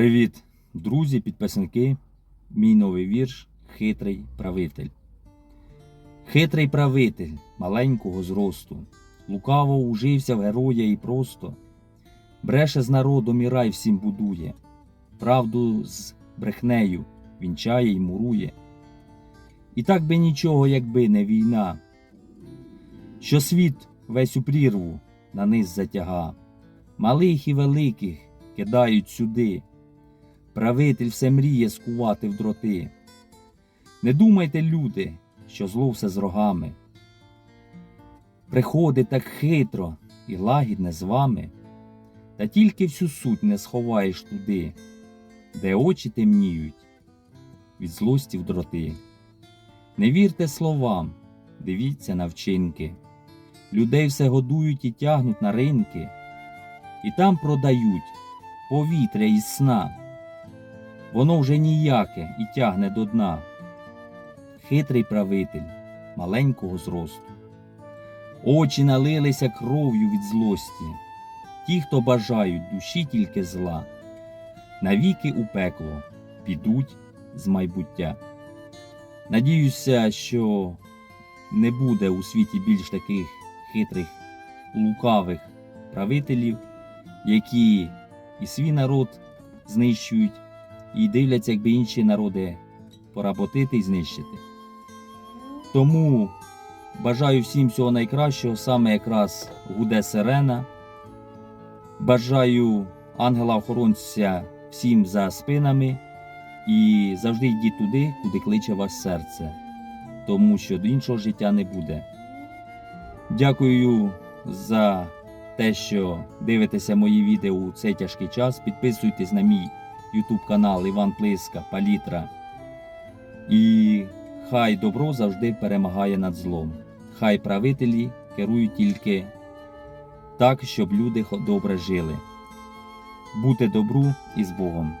Привіт, друзі, підписники. Мій новий вірш Хитрий правитель. Хитрий правитель маленького зросту, лукаво ужився в героя і просто, бреше з народом і рай всім будує, правду з брехнею вінчає й мурує. І так би нічого, якби не війна, що світ весь у прірву на низ затяга, малих і великих кидають сюди. Правитель все мріє скувати в дроти. Не думайте, люди, що зло все з рогами. Приходить так хитро і лагідне з вами, та тільки всю суть не сховаєш туди, де очі темніють від злості в дроти. Не вірте словам, дивіться на вчинки. Людей все годують і тягнуть на ринки, і там продають повітря із сна. Воно вже ніяке і тягне до дна. Хитрий правитель маленького зросту. Очі налилися кров'ю від злості. Ті, хто бажають душі тільки зла, навіки у пекло підуть з майбуття. Надіюся, що не буде у світі більш таких хитрих, лукавих правителів, які і свій народ знищують, і дивляться, якби інші народи поработити і знищити. Тому бажаю всім всього найкращого, саме якраз гуде сирена. Бажаю ангела-охоронця всім за спинами і завжди йдіть туди, куди кличе вас серце, тому що до іншого життя не буде. Дякую за те, що дивитеся мої відео у цей тяжкий час. Підписуйтесь на мій YouTube канал Іван Плиска, Палітра. І хай добро завжди перемагає над злом. Хай правителі керують тільки так, щоб люди добре жили. Бути добру і з Богом.